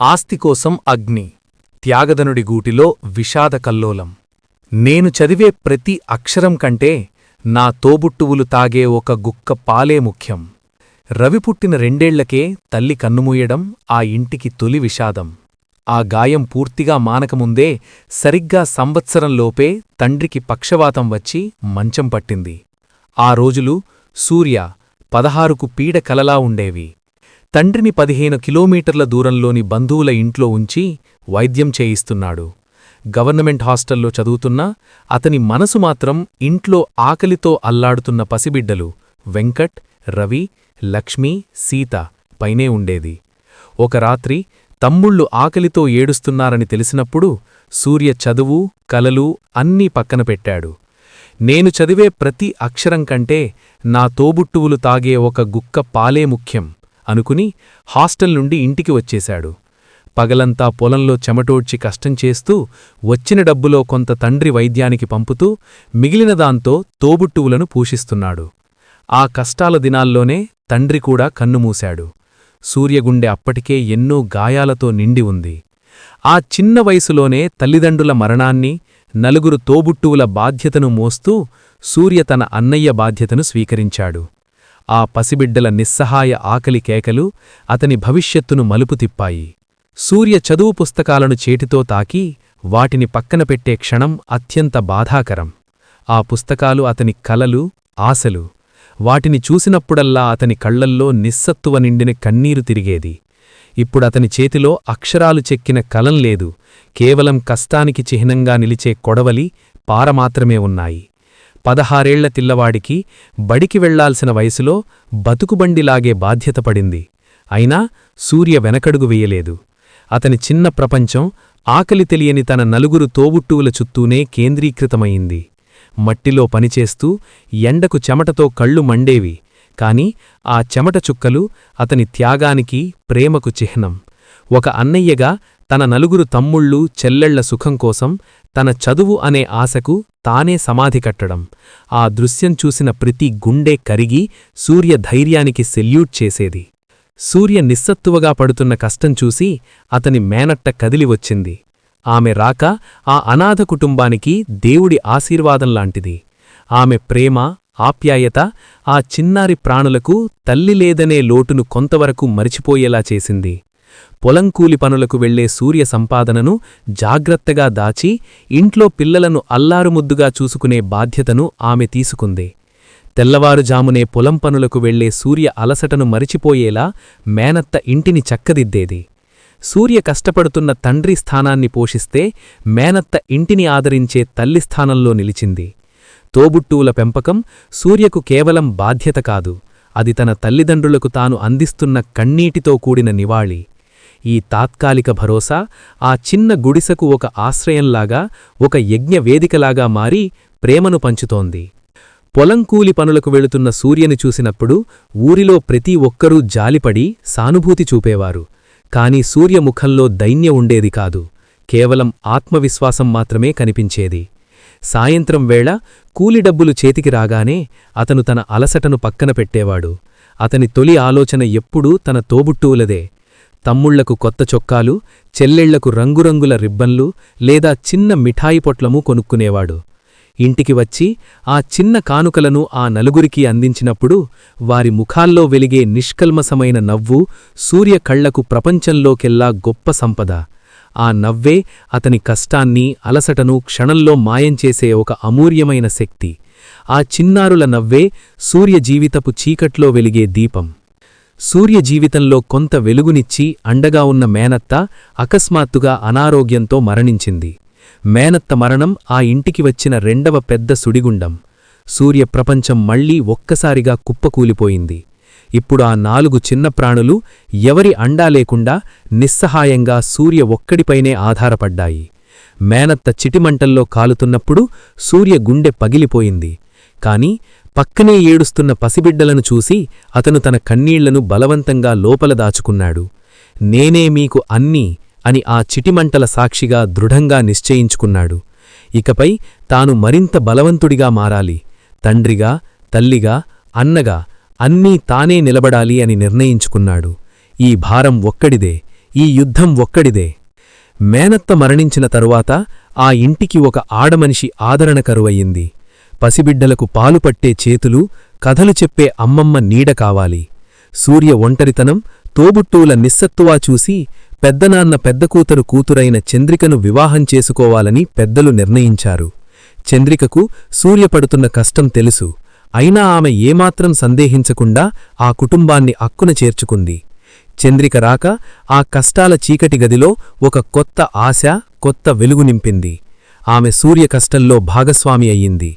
ఆస్తికోసం అగ్ని. త్యాగదనుడి గూటిలో విషాద కల్లోలం. నేను చదివే ప్రతి అక్షరం కంటే నా తోబుట్టువులు తాగే ఒక గుక్క పాలే ముఖ్యం. రవి పుట్టిన రెండేళ్ళకే తల్లి కన్నుమూయడం ఆ ఇంటికి తొలి విషాదం. ఆ గాయం పూర్తిగా మానకముందే సరిగ్గా సంవత్సరంలోపే తండ్రికి పక్షవాతం వచ్చి మంచం పట్టింది. ఆ రోజులు సూర్య పదహారుకు పీడ కలలా ఉండేవి. తండ్రిని పదిహేను కిలోమీటర్ల దూరంలోని బంధువుల ఇంట్లో ఉంచి వైద్యం చేయిస్తున్నాడు. గవర్నమెంట్ హాస్టల్లో చదువుతున్నా అతని మనసు మాత్రం ఇంట్లో ఆకలితో అల్లాడుతున్న పసిబిడ్డలు వెంకట్ రవి లక్ష్మి సీత పైనే ఉండేది. ఒక రాత్రి తమ్ముళ్ళు ఆకలితో ఏడుస్తున్నారని తెలిసినప్పుడు సూర్య చదువు కలలు అన్నీ పక్కన పెట్టాడు. నేను చదివే ప్రతి అక్షరం కంటే నా తోబుట్టువులు తాగే ఒక గుక్క పాలే ముఖ్యం. అనుకుని హాస్టల్ నుండి ఇంటికి వచ్చేశాడు. పగలంతా పొలంలో చెమటోడ్చి కష్టం చేస్తూ వచ్చిన డబ్బులో కొంత తండ్రి వైద్యానికి పంపుతూ మిగిలిన దాంతో తోబుట్టువులను పూషిస్తున్నాడు. ఆ కష్టాల దినాల్లోనే తండ్రి కూడా కన్నుమూశాడు. సూర్యగుండె అప్పటికే ఎన్నో గాయాలతో నిండి ఉంది. ఆ చిన్న వయసులోనే తల్లిదండ్రుల మరణాన్ని నలుగురు తోబుట్టువుల బాధ్యతను మోస్తూ సూర్య తన అన్నయ్య బాధ్యతను స్వీకరించాడు. ఆ పసిబిడ్డల నిస్సహాయ ఆకలి కేకలు అతని భవిష్యత్తును మలుపు తిప్పాయి. సూర్య చదువు పుస్తకాలను చేటితో తాకి వాటిని పక్కన పెట్టే క్షణం అత్యంత బాధాకరం. ఆ పుస్తకాలు అతని కలలు ఆశలు. వాటిని చూసినప్పుడల్లా అతని కళ్ళల్లో నిస్సత్తువ నిండిన కన్నీరు తిరిగేది. ఇప్పుడతని చేతిలో అక్షరాలు చెక్కిన కలం లేదు. కేవలం కష్టానికి చిహ్నంగా నిలిచే కొడవలి పారమాత్రమే ఉన్నాయి. పదహారేళ్ళ తిల్లవాడికి బడికి వెళ్ళాల్సిన వయసులో బతుకుబండిలాగే బాధ్యత పడింది అయినా సూర్య వెనకడుగు వేయలేదు. అతని చిన్న ప్రపంచం ఆకలి తెలియని తన నలుగురు తోబుట్టువుల చుట్టూనే కేంద్రీకృతమయింది మట్టిలో పనిచేస్తూ ఎండకు చెమటతో కళ్ళు మండేవి. కాని ఆ చెమట చుక్కలు అతని త్యాగానికి ప్రేమకు చిహ్నం. ఒక అన్నయ్యగా తన నలుగురు తమ్ముళ్ళు చెల్లెళ్ళ సుఖం కోసం తన చదువు అనే ఆశకు తానే సమాధి కట్టడం. ఆ దృశ్యం చూసిన ప్రతి గుండె కరిగి సూర్య ధైర్యానికి సెల్యూట్ చేసేది. సూర్య నిస్సత్తువగా పడుతున్న కష్టం చూసి అతని మేనట్ట కదిలి వచ్చింది. ఆమె రాక ఆ అనాథ కుటుంబానికి దేవుడి ఆశీర్వాదంలాంటిది ఆమె ప్రేమ ఆప్యాయత ఆ చిన్నారి ప్రాణులకు తల్లి లేదనే లోటును కొంతవరకు మరిచిపోయేలా చేసింది. పొలంకూలి పనులకు వెళ్ళే సూర్య సంపాదనను జాగ్రత్తగా దాచి ఇంట్లో పిల్లలను అల్లారుముద్దుగా చూసుకునే బాధ్యతను ఆమె తీసుకుంది. తెల్లవారుజామునే పొలం పనులకు వెళ్ళే సూర్య అలసటను మరిచిపోయేలా మేనత్త ఇంటిని చక్కదిద్దేది. సూర్య కష్టపడుతున్న తండ్రి స్థానాన్ని పోషిస్తే మేనత్త ఇంటిని ఆదరించే తల్లి స్థానంలో నిలిచింది. తోబుట్టువుల పెంపకం సూర్యకు కేవలం బాధ్యత కాదు అది తన తల్లిదండ్రులకు తాను అందిస్తున్న కన్నీటితో కూడిన నివాళి. ఈ తాత్కాలిక భరోసా ఆ చిన్న గుడిసకు ఒక ఆశ్రయంలాగా ఒక యజ్ఞవేదికలాగా మారి ప్రేమను పంచుతోంది. పొలంకూలి పనులకు వెళుతున్న సూర్యని చూసినప్పుడు ఊరిలో ప్రతి ఒక్కరూ జాలిపడి సానుభూతి చూపేవారు. కాని సూర్యముఖంలో దైన్య ఉండేది కాదు. కేవలం ఆత్మవిశ్వాసం మాత్రమే కనిపించేది. సాయంత్రం వేళ కూలి డబ్బులు చేతికి రాగానే అతను తన అలసటను పక్కన పెట్టేవాడు. అతని తొలి ఆలోచన ఎప్పుడూ తన తోబుట్టువులదే. తమ్ముళ్ళకు కొత్త చొక్కాలు చెల్లెళ్ళకు రంగురంగుల రిబ్బన్లు లేదా చిన్న మిఠాయి పొట్లము కొనుక్కునేవాడు. ఇంటికి వచ్చి ఆ చిన్న కానుకలను ఆ నలుగురికి అందించినప్పుడు వారి ముఖాల్లో వెలిగే నిష్కల్మసమైన నవ్వు సూర్య కళ్ళకు ప్రపంచంలోకెల్లా గొప్ప సంపద. ఆ నవ్వే అతని కష్టాన్ని అలసటను క్షణంలో మాయం చేసే ఒక అమూర్యమైన శక్తి. ఆ చిన్నారుల నవ్వే సూర్య జీవితపు చీకట్లో వెలిగే దీపం. సూర్య జీవితంలో కొంత వెలుగునిచ్చి అండగా ఉన్న మేనత్త అకస్మాత్తుగా అనారోగ్యంతో మరణించింది. మేనత్త మరణం ఆ ఇంటికి వచ్చిన రెండవ పెద్ద సుడిగుండం. సూర్య ప్రపంచం మళ్ళీ ఒక్కసారిగా కుప్పకూలిపోయింది. ఇప్పుడు ఆ నాలుగు చిన్న ప్రాణులు ఎవరి అండా లేకుండా నిస్సహాయంగా సూర్య ఒక్కడిపైనే ఆధారపడ్డాయి. మేనత్త చిటిమంటల్లో కాలుతున్నప్పుడు సూర్య గుండె పగిలిపోయింది. కాని పక్కనే ఏడుస్తున్న పసిబిడ్డలను చూసి అతను తన కన్నీళ్ళను బలవంతంగా లోపల దాచుకున్నాడు. నేనే మీకు అన్నీ అని ఆ చిటిమంటల సాక్షిగా దృఢంగా నిశ్చయించుకున్నాడు. ఇకపై తాను మరింత బలవంతుడిగా మారాలి. తండ్రిగా తల్లిగా అన్నగా అన్నీ తానే నిలబడాలి అని నిర్ణయించుకున్నాడు. ఈ భారం ఒక్కడిదే ఈ యుద్ధం ఒక్కడిదే. మేనత్త మరణించిన తరువాత ఆ ఇంటికి ఒక ఆడమనిషి ఆదరణ కరువయ్యింది. పసిబిడ్డలకు పాలుపట్టే చేతులు కథలు చెప్పే అమ్మమ్మ నీడ కావాలి. సూర్య ఒంటరితనం తోబుట్టువుల నిస్సత్తువా చూసి పెద్దనాన్న పెద్ద కూతురు కూతురైన చంద్రికను వివాహం చేసుకోవాలని పెద్దలు నిర్ణయించారు. చంద్రికకు సూర్యపడుతున్న కష్టం తెలుసు. అయినా ఆమె ఏమాత్రం సందేహించకుండా ఆ కుటుంబాన్ని అక్కున చేర్చుకుంది. చంద్రిక రాక ఆ కష్టాల చీకటి గదిలో ఒక కొత్త ఆశ కొత్త వెలుగు నింపింది. ఆమె సూర్య కష్టంలో భాగస్వామి అయ్యింది.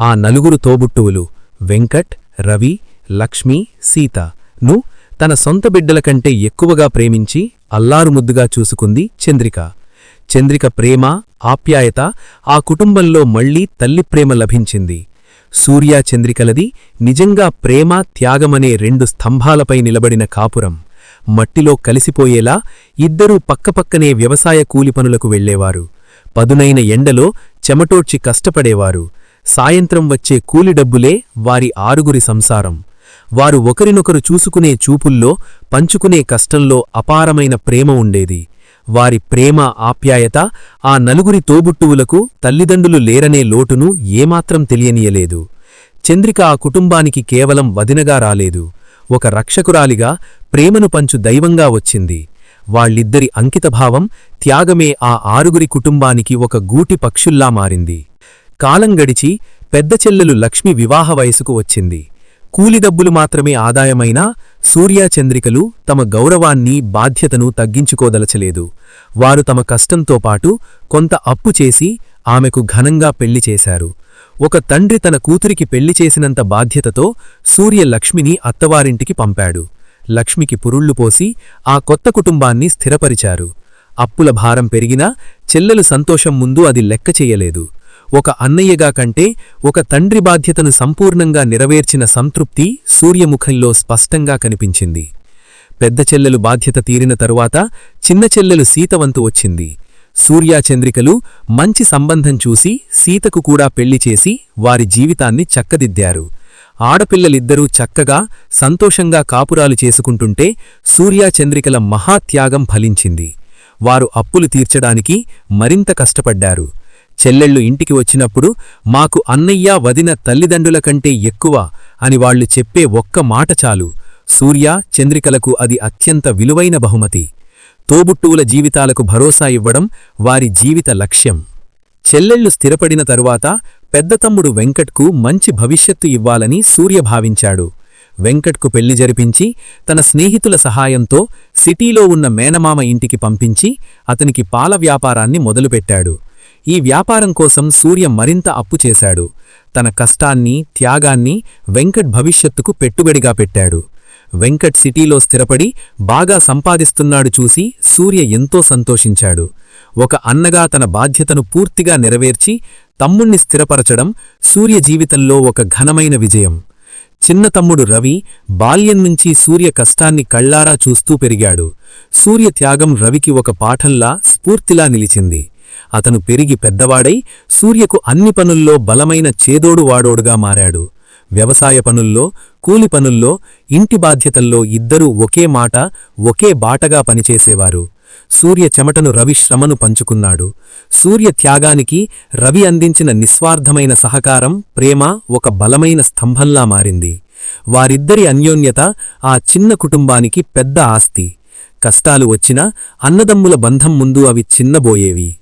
ఆ నలుగురు తోబుట్టువులు వెంకట్ రవి లక్ష్మి సీత ను తన సొంత బిడ్డల కంటే ఎక్కువగా ప్రేమించి అల్లారుముద్దుగా చూసుకుంది చంద్రిక. చంద్రిక ప్రేమ ఆప్యాయత ఆ కుటుంబంలో మళ్ళీ తల్లి ప్రేమ లభించింది. సూర్య చంద్రికలది నిజంగా ప్రేమ త్యాగమనే రెండు స్తంభాలపై నిలబడిన కాపురం. మట్టిలో కలిసిపోయేలా ఇద్దరూ పక్కపక్కనే వ్యవసాయ కూలి పనులకు వెళ్ళేవారు పదునైన ఎండలో చెమటోడ్చి కష్టపడేవారు. సాయంత్రం వచ్చే కూలి డబ్బులే వారి ఆరుగురి సంసారం. వారు ఒకరినొకరు చూసుకునే చూపుల్లో పంచుకునే కష్టంలో అపారమైన ప్రేమ ఉండేది. వారి ప్రేమ ఆప్యాయత ఆ నలుగురి తోబుట్టువులకు తల్లిదండ్రులు లేరనే లోటును ఏమాత్రం తెలియనీయలేదు. చంద్రిక ఆ కుటుంబానికి కేవలం వదినగా రాలేదు. ఒక రక్షకురాలిగా ప్రేమను పంచు దైవంగా వచ్చింది. వాళ్ళిద్దరి అంకితభావం త్యాగమే ఆ ఆరుగురి కుటుంబానికి ఒక గూటి పక్షుల్లా మారింది. కాలం గడిచి పెద్ద చెల్లెలు లక్ష్మి వివాహ వయసుకు వచ్చింది. కూలిదబ్బులు మాత్రమే ఆదాయమైనా సూర్యాచంద్రికలు తమ గౌరవాన్ని బాధ్యతను తగ్గించుకోదలచలేదు. వారు తమ కష్టంతో పాటు కొంత అప్పు చేసి ఆమెకు ఘనంగా పెళ్ళి చేశారు. ఒక తండ్రి తన కూతురికి పెళ్ళి చేసినంత బాధ్యతతో సూర్య లక్ష్మిని అత్తవారింటికి పంపాడు. లక్ష్మికి పురుళ్ళు పోసి ఆ కొత్త కుటుంబాన్ని స్థిరపరిచారు. అప్పుల భారం పెరిగినా చెల్లెలు సంతోషం ముందు అది లెక్క చెయ్యలేదు ఒక అన్నయ్యగా కంటే ఒక తండ్రి బాధ్యతను సంపూర్ణంగా నెరవేర్చిన సంతృప్తి సూర్యముఖంలో స్పష్టంగా కనిపించింది. పెద్ద చెల్లెలు బాధ్యత తీరిన తరువాత చిన్న చెల్లెలు సీతవంతు వచ్చింది. సూర్యాచంద్రికలు మంచి సంబంధం చూసి సీతకు కూడా పెళ్ళి చేసి వారి జీవితాన్ని చక్కదిద్దారు. ఆడపిల్లలిద్దరూ చక్కగా సంతోషంగా కాపురాలు చేసుకుంటుంటే సూర్యాచంద్రికల మహాత్యాగం ఫలించింది. వారు అప్పులు తీర్చడానికి మరింత కష్టపడ్డారు. చెల్లెళ్ళు ఇంటికి వచ్చినప్పుడు మాకు అన్నయ్య వదిన తల్లిదండ్రుల కంటే ఎక్కువ అని వాళ్ళు చెప్పే ఒక్క మాట చాలు. సూర్య చంద్రికలకు అది అత్యంత విలువైన బహుమతి. తోబుట్టువుల జీవితాలకు భరోసా ఇవ్వడం వారి జీవిత లక్ష్యం. చెల్లెళ్ళు స్థిరపడిన తరువాత పెద్ద తమ్ముడు వెంకట్కు మంచి భవిష్యత్తు ఇవ్వాలని సూర్య భావించాడు. వెంకట్కు పెళ్ళి జరిపించి తన స్నేహితుల సహాయంతో సిటీలో ఉన్న మేనమామ ఇంటికి పంపించి అతనికి పాల వ్యాపారాన్ని మొదలుపెట్టాడు. ఈ వ్యాపారం కోసం సూర్య మరింత అప్పు చేశాడు. తన కష్టాన్ని త్యాగాన్ని వెంకట్ భవిష్యత్తుకు పెట్టుబడిగా పెట్టాడు. వెంకట్ సిటీలో స్థిరపడి బాగా సంపాదిస్తున్నాడు చూసి సూర్య ఎంతో సంతోషించాడు. ఒక అన్నగా తన బాధ్యతను పూర్తిగా నెరవేర్చి తమ్ముణ్ణి స్థిరపరచడం సూర్య జీవితంలో ఒక ఘనమైన విజయం. చిన్న తమ్ముడు రవి బాల్యం నుంచి సూర్య కష్టాన్ని కళ్ళారా చూస్తూ పెరిగాడు. సూర్య త్యాగం రవికి ఒక పాఠంలా స్ఫూర్తిలా నిలిచింది. అతను పెరిగి పెద్దవాడై సూర్యకు అన్ని పనుల్లో బలమైన చేదోడు వాడోడుగా మారాడు. వ్యవసాయ పనుల్లో కూలి పనుల్లో ఇంటి బాధ్యతల్లో ఇద్దరూ ఒకే మాట ఒకే బాటగా పనిచేసేవారు. సూర్య చెమటను రవి శ్రమను పంచుకున్నాడు. సూర్య త్యాగానికి రవి అందించిన నిస్వార్థమైన సహకారం ప్రేమ ఒక బలమైన స్తంభంలా మారింది. వారిద్దరి అన్యోన్యత ఆ చిన్న కుటుంబానికి పెద్ద ఆస్తి. కష్టాలు వచ్చినా అన్నదమ్ముల బంధం ముందు అవి చిన్నబోయేవి.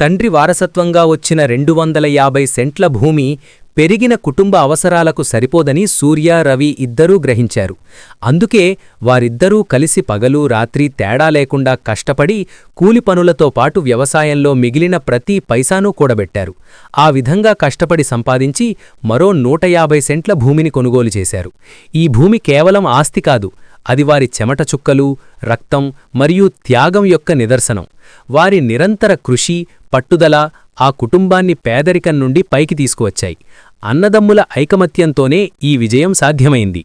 తండ్రి వారసత్వంగా వచ్చిన రెండు వందల యాభై సెంట్ల భూమి పెరిగిన కుటుంబ అవసరాలకు సరిపోదని సూర్య రవి ఇద్దరూ గ్రహించారు. అందుకే వారిద్దరూ కలిసి పగలు రాత్రి తేడా లేకుండా కష్టపడి కూలి పనులతో పాటు వ్యవసాయంలో మిగిలిన ప్రతి పైసానూ కూడబెట్టారు. ఆ విధంగా కష్టపడి సంపాదించి మరో నూట యాభై సెంట్ల భూమిని కొనుగోలు చేశారు. ఈ భూమి కేవలం ఆస్తి కాదు అది వారి చెమట చుక్కలు రక్తం మరియు త్యాగం యొక్క నిదర్శనం. వారి నిరంతర కృషి పట్టుదల ఆ కుటుంబాన్ని పేదరికం నుండి పైకి తీసుకువచ్చాయి. అన్నదమ్ముల ఐకమత్యంతోనే ఈ విజయం సాధ్యమైంది.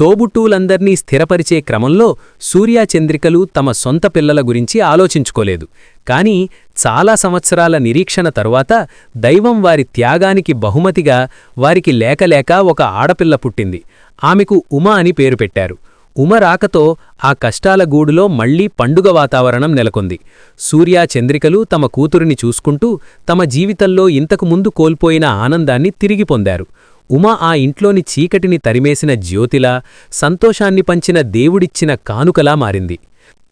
తోబుట్టూలందర్నీ స్థిరపరిచే క్రమంలో సూర్యాచంద్రికలు తమ సొంత పిల్లల గురించి ఆలోచించుకోలేదు. కాని చాలా సంవత్సరాల నిరీక్షణ తరువాత దైవం వారి త్యాగానికి బహుమతిగా వారికి లేకలేక ఒక ఆడపిల్ల పుట్టింది. ఆమెకు ఉమా అని పేరు పెట్టారు. ఉమరాకతో ఆ కష్టాల గూడులో మళ్ళీ పండుగ వాతావరణం నెలకొంది. సూర్యాచంద్రికలు తమ కూతురిని చూసుకుంటూ తమ జీవితంలో ఇంతకు ముందు కోల్పోయిన ఆనందాన్ని తిరిగి పొందారు. ఉమ ఆ ఇంట్లోని చీకటిని తరిమేసిన జ్యోతిలా సంతోషాన్ని పంచిన దేవుడిచ్చిన కానుకలా మారింది.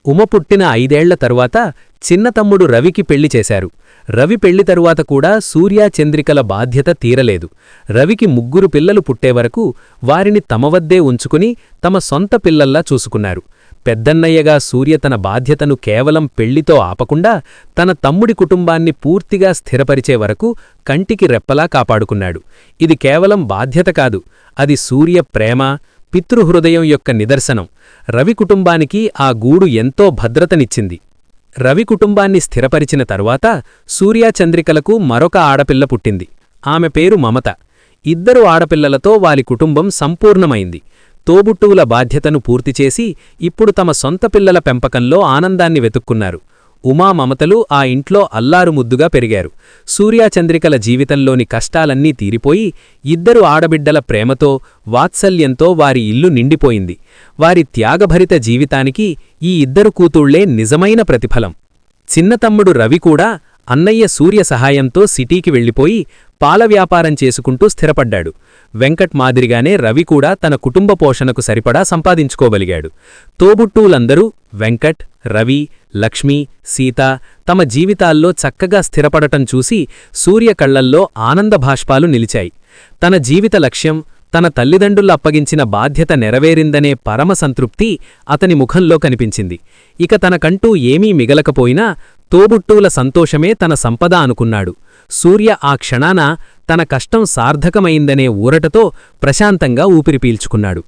ఉమ పుట్టిన ఐదేళ్ళ తరువాత చిన్న తమ్ముడు రవికి పెళ్ళి చేశారు. రవి పెళ్ళి తరువాత కూడా సూర్య చంద్రికల బాధ్యత తీరలేదు. రవికి ముగ్గురు పిల్లలు పుట్టేవరకు వారిని తమవద్దే ఉంచుకుని తమ సొంత పిల్లల్లా చూసుకున్నారు. పెద్దన్నయ్యగా సూర్య తన బాధ్యతను కేవలం పెళ్ళితో ఆపకుండా తన తమ్ముడి కుటుంబాన్ని పూర్తిగా స్థిరపరిచే వరకు కంటికి రెప్పలా కాపాడుకున్నాడు. ఇది కేవలం బాధ్యత కాదు అది సూర్య ప్రేమ పితృహృదయం యొక్క నిదర్శనం. రవి కుటుంబానికి ఆ గూడు ఎంతో భద్రతనిచ్చింది. రవి కుటుంబాన్ని స్థిరపరిచిన తరువాత సూర్యాచంద్రికలకు మరొక ఆడపిల్ల పుట్టింది. ఆమె పేరు మమత. ఇద్దరు ఆడపిల్లలతో వారి కుటుంబం సంపూర్ణమైంది. తోబుట్టువుల బాధ్యతను పూర్తిచేసి ఇప్పుడు తమ సొంత పిల్లల పెంపకంలో ఆనందాన్ని వెతుక్కున్నారు. ఉమా మమతలు ఆ ఇంట్లో అల్లారుముద్దుగా పెరిగారు. సూర్యాచంద్రికల జీవితంలోని కష్టాలన్నీ తీరిపోయి ఇద్దరు ఆడబిడ్డల ప్రేమతో వాత్సల్యంతో వారి ఇల్లు నిండిపోయింది. వారి త్యాగభరిత జీవితానికి ఈ ఇద్దరు కూతుళ్ళే నిజమైన ప్రతిఫలం. చిన్నతమ్ముడు రవి కూడా అన్నయ్య సూర్య సహాయంతో సిటీకి వెళ్ళిపోయి పాల వ్యాపారం చేసుకుంటూ స్థిరపడ్డాడు. వెంకట్ మాదిరిగానే రవి కూడా తన కుటుంబ పోషణకు సరిపడా సంపాదించుకోగలిగాడు. తోబుట్టూలందరూ వెంకట్ రవి లక్ష్మి సీత తమ జీవితాల్లో చక్కగా స్థిరపడటం చూసి సూర్య కళ్ళల్లో ఆనందభాష్పాలు నిలిచాయి. తన జీవిత లక్ష్యం తన తల్లిదండ్రులు అప్పగించిన బాధ్యత నెరవేరిందనే పరమ సంతృప్తి అతని ముఖంలో కనిపించింది. ఇక తనకంటూ ఏమీ మిగలకపోయినా తోబుట్టూల సంతోషమే తన సంపద అనుకున్నాడు. సూర్య ఆ క్షణాన తన కష్టం సార్థకమైందనే ఊరటతో ప్రశాంతంగా ఊపిరి పీల్చుకున్నాడు.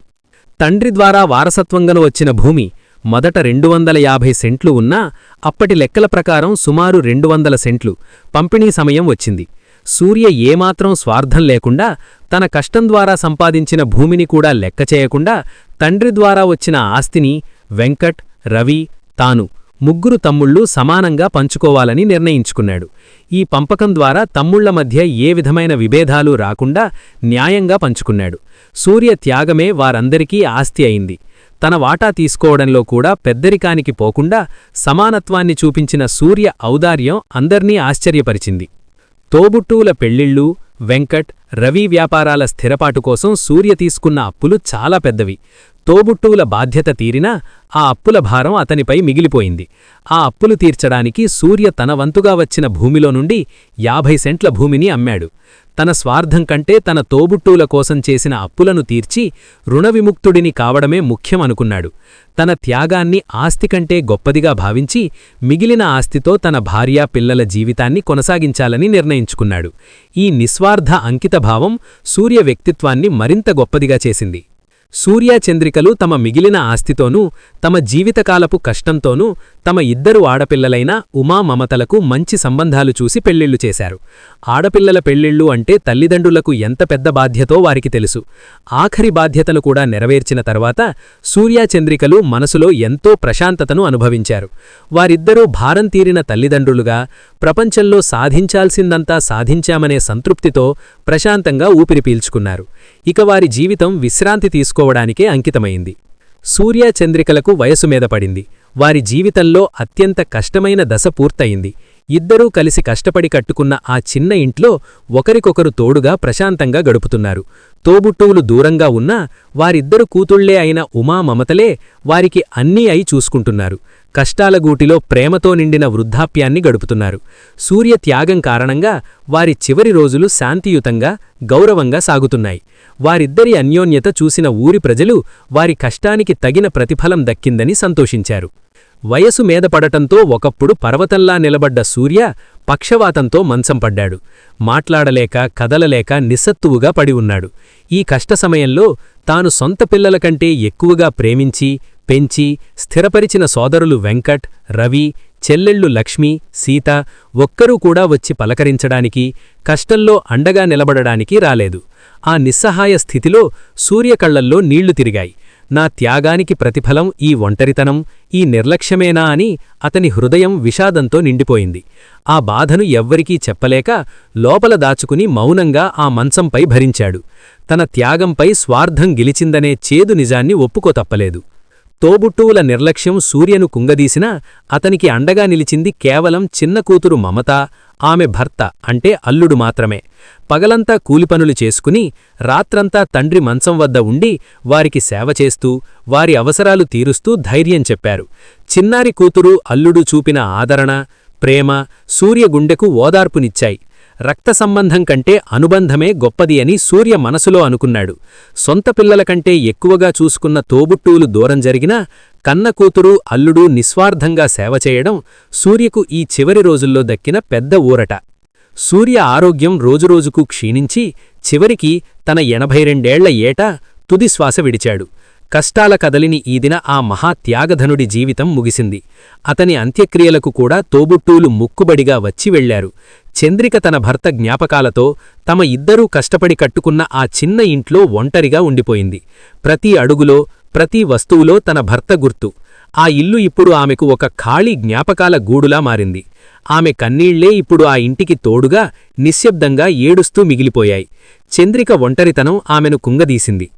తండ్రి ద్వారా వారసత్వంగను వచ్చిన భూమి మొదట రెండు వందల యాభై సెంట్లు ఉన్నా అప్పటి లెక్కల ప్రకారం సుమారు రెండు వందల సెంట్లు పంపిణీ సమయం వచ్చింది. సూర్య ఏమాత్రం స్వార్థం లేకుండా తన కష్టం ద్వారా సంపాదించిన భూమిని కూడా లెక్క చేయకుండా తండ్రి ద్వారా వచ్చిన ఆస్తిని వెంకట్ రవి తాను ముగ్గురు తమ్ముళ్ళు సమానంగా పంచుకోవాలని నిర్ణయించుకున్నాడు. ఈ పంపకం ద్వారా తమ్ముళ్ళ మధ్య ఏ విధమైన విభేదాలు రాకుండా న్యాయంగా పంచుకున్నాడు. సూర్య త్యాగమే వారందరికీ ఆస్తి అయింది. తన వాటా తీసుకోవడంలో కూడా పెద్దరికానికి పోకుండా సమానత్వాన్ని చూపించిన సూర్య ఔదార్యం అందర్నీ ఆశ్చర్యపరిచింది. తోబుట్టూల పెళ్ళిళ్ళు వెంకట్ రవి వ్యాపారాల స్థిరపాటు కోసం సూర్య తీసుకున్న అప్పులు చాలా పెద్దవి. తోబుట్టువుల బాధ్యత తీరినా ఆ అప్పుల భారం అతనిపై మిగిలిపోయింది. ఆ అప్పులు తీర్చడానికి సూర్య తన వంతుగా వచ్చిన భూమిలో నుండి యాభై సెంట్ల భూమిని అమ్మాడు. తన స్వార్థం కంటే తన తోబుట్టూల కోసం చేసిన అప్పులను తీర్చి రుణవిముక్తుడిని కావడమే ముఖ్యమనుకున్నాడు తన త్యాగాన్ని ఆస్తి కంటే గొప్పదిగా భావించి మిగిలిన ఆస్తితో తన భార్య పిల్లల జీవితాన్ని కొనసాగించాలని నిర్ణయించుకున్నాడు. ఈ నిస్వార్థ అంకితభావం సూర్య వ్యక్తిత్వాన్ని మరింత గొప్పదిగా చేసింది. సూర్యాచంద్రికలు తమ మిగిలిన ఆస్తితోనూ తమ జీవితకాలపు కష్టంతోనూ తమ ఇద్దరు ఆడపిల్లలైన ఉమా మమతలకు మంచి సంబంధాలు చూసి పెళ్ళిళ్ళు చేశారు. ఆడపిల్లల పెళ్ళిళ్ళు అంటే తల్లిదండ్రులకు ఎంత పెద్ద బాధ్యతో వారికి తెలుసు. ఆఖరి బాధ్యతను కూడా నెరవేర్చిన తర్వాత సూర్యాచంద్రికలు మనసులో ఎంతో ప్రశాంతతను అనుభవించారు. వారిద్దరూ భారం తీరిన తల్లిదండ్రులుగా ప్రపంచంలో సాధించాల్సిందంతా సాధించామనే సంతృప్తితో ప్రశాంతంగా ఊపిరి పీల్చుకున్నారు. ఇక వారి జీవితం విశ్రాంతి తీసుకోవడానికే అంకితమైంది. సూర్యచంద్రికలకు వయసు మీద పడింది. వారి జీవితంలో అత్యంత కష్టమైన దశ పూర్తయింది. ఇద్దరూ కలిసి కష్టపడి కట్టుకున్న ఆ చిన్న ఇంట్లో ఒకరికొకరు తోడుగా ప్రశాంతంగా గడుపుతున్నారు. తోబుట్టువులు దూరంగా ఉన్నా వారిద్దరు కూతుళ్ళే అయిన ఉమా మమతలే వారికి అన్నీ అయి చూసుకుంటున్నారు. కష్టాల గూటిలో ప్రేమతో నిండిన వృద్ధాప్యాన్ని గడుపుతున్నారు. సూర్య త్యాగం కారణంగా వారి చివరి రోజులు శాంతియుతంగా గౌరవంగా సాగుతున్నాయి. వారిద్దరి అన్యోన్యత చూసిన ఊరి ప్రజలు వారి కష్టానికి తగిన ప్రతిఫలం దక్కిందని సంతోషించారు. వయసు మీదపడటంతో ఒకప్పుడు పర్వతంలా నిలబడ్డ సూర్య పక్షవాతంతో మంచం పడ్డాడు. మాట్లాడలేక కదలలేక నిస్సత్తువుగా పడి ఉన్నాడు. ఈ కష్ట సమయంలో తాను సొంత పిల్లల కంటే ఎక్కువగా ప్రేమించి పెంచి స్థిరపరిచిన సోదరులు వెంకట్ రవి చెల్లెళ్ళు లక్ష్మి సీత ఒక్కరూ కూడా వచ్చి పలకరించడానికి కష్టంలో అండగా నిలబడడానికి రాలేదు. ఆ నిస్సహాయ స్థితిలో సూర్యకళ్ళల్లో నీళ్ళు తిరిగాయి. నా త్యాగానికి ప్రతిఫలం ఈ ఒంటరితనం ఈ నిర్లక్ష్యమేనా అని అతని హృదయం విషాదంతో నిండిపోయింది. ఆ బాధను ఎవ్వరికీ చెప్పలేక లోపల దాచుకుని మౌనంగా ఆ మంచంపై భరించాడు. తన త్యాగంపై స్వార్థం గెలిచిందనే చేదు నిజాన్ని ఒప్పుకోతప్పలేదు తోబుట్టువుల నిర్లక్ష్యం సూర్యను కుంగదీసినా అతనికి అండగా నిలిచింది కేవలం చిన్న కూతురు మమత ఆమె భర్త అంటే అల్లుడు మాత్రమే. పగలంతా కూలిపనులు చేసుకుని రాత్రంతా తండ్రి మంచం వద్ద ఉండి వారికి సేవ చేస్తూ వారి అవసరాలు తీరుస్తూ ధైర్యం చెప్పారు. చిన్నారి కూతురు అల్లుడు చూపిన ఆదరణ ప్రేమ సూర్యగుండెకు ఓదార్పునిచ్చాయి. రక్త సంబంధం కంటే అనుబంధమే గొప్పది అని సూర్య మనసులో అనుకున్నాడు. సొంత పిల్లల కంటే ఎక్కువగా చూసుకున్న తోబుట్టువులు దూరం జరిగినా కన్న కూతురు అల్లుడు నిస్వార్థంగా సేవ చేయడం సూర్యకు ఈ చివరి రోజుల్లో దక్కిన పెద్ద ఊరట. సూర్య ఆరోగ్యం రోజురోజుకు క్షీణించి చివరికి తన ఎనభై రెండేళ్ళ ఏట తుది శ్వాస విడిచాడు. కష్టాల కదలిని ఈదిన ఆ మహాత్యాగధనుడి జీవితం ముగిసింది. అతని అంత్యక్రియలకు కూడా తోబుట్టూలు ముక్కుబడిగా వచ్చి వెళ్ళారు చంద్రిక తన భర్త జ్ఞాపకాలతో తమ ఇద్దరూ కష్టపడి కట్టుకున్న ఆ చిన్న ఇంట్లో ఒంటరిగా ఉండిపోయింది. ప్రతి అడుగులో ప్రతి వస్తువులో తన భర్త గుర్తు. ఆ ఇల్లు ఇప్పుడు ఆమెకు ఒక ఖాళీ జ్ఞాపకాల గూడులా మారింది. ఆమె కన్నీళ్ళే ఇప్పుడు ఆ ఇంటికి తోడుగా నిశ్శబ్దంగా ఏడుస్తూ మిగిలిపోయాయి. చంద్రిక ఒంటరితనం ఆమెను కుంగదీసింది.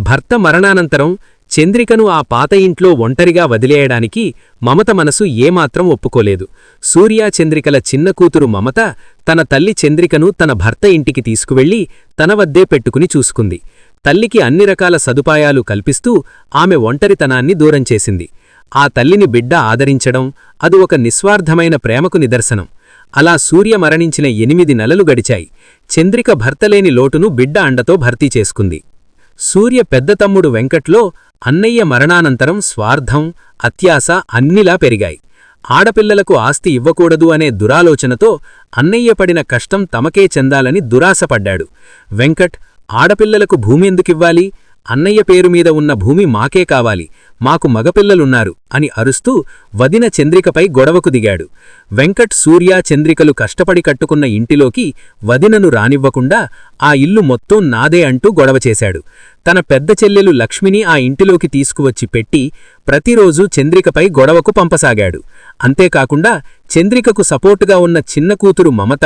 భర్త మరణానంతరం చంద్రికను ఆ పాత ఇంట్లో ఒంటరిగా వదిలేయడానికి మమత మనసు ఏమాత్రం ఒప్పుకోలేదు. సూర్య చంద్రికల చిన్న కూతురు మమత తన తల్లి చంద్రికను తన భర్త ఇంటికి తీసుకువెళ్ళి తన వద్దే పెట్టుకుని చూసుకుంది. తల్లికి అన్ని రకాల సదుపాయాలు కల్పిస్తూ ఆమె ఒంటరితనాన్ని దూరం చేసింది. ఆ తల్లిని బిడ్డ ఆదరించడం అది ఒక నిస్వార్థమైన ప్రేమకు నిదర్శనం. అలా సూర్య మరణించిన ఎనిమిది నెలలు గడిచాయి. చంద్రిక భర్తలేని లోటును బిడ్డ అండతో భర్తీ చేసుకుంది. సూర్య పెద్ద తమ్ముడు వెంకట్లో అన్నయ్య మరణానంతరం స్వార్థం అత్యాస అన్నిలా పెరిగాయి. ఆడపిల్లలకు ఆస్తి ఇవ్వకూడదు అనే దురాలోచనతో అన్నయ్య పడిన కష్టం తమకే చెందాలని దురాశపడ్డాడు. వెంకట్ ఆడపిల్లలకు భూమి ఎందుకివ్వాలి అన్నయ్య పేరు మీద ఉన్న భూమి మాకే కావాలి మాకు మగపిల్లలున్నారు అని అరుస్తూ వదిన చంద్రికపై గొడవకు దిగాడు. వెంకట్ సూర్య చంద్రికలు కష్టపడి కట్టుకున్న ఇంటిలోకి వదినను రానివ్వకుండా ఆ ఇల్లు మొత్తం నాదే అంటూ గొడవ చేశాడు. తన పెద్ద చెల్లెలు లక్ష్మిని ఆ ఇంటిలోకి తీసుకువచ్చి పెట్టి ప్రతిరోజూ చంద్రికపై గొడవకు పంపసాగాడు. అంతేకాకుండా చంద్రికకు సపోర్టుగా ఉన్న చిన్న కూతురు మమత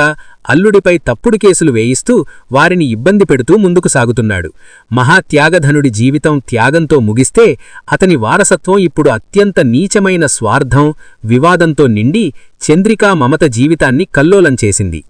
అల్లుడిపై తప్పుడు కేసులు వేయిస్తూ వారిని ఇబ్బంది పెడుతూ ముందుకు సాగుతున్నాడు. మహాత్యాగధనుడి జీవితం త్యాగంతో ముగిస్తే అతని వారసత్వం ఇప్పుడు అత్యంత నీచమైన స్వార్థం వివాదంతో నిండి చంద్రికా మమత జీవితాన్ని కల్లోలం చేసింది.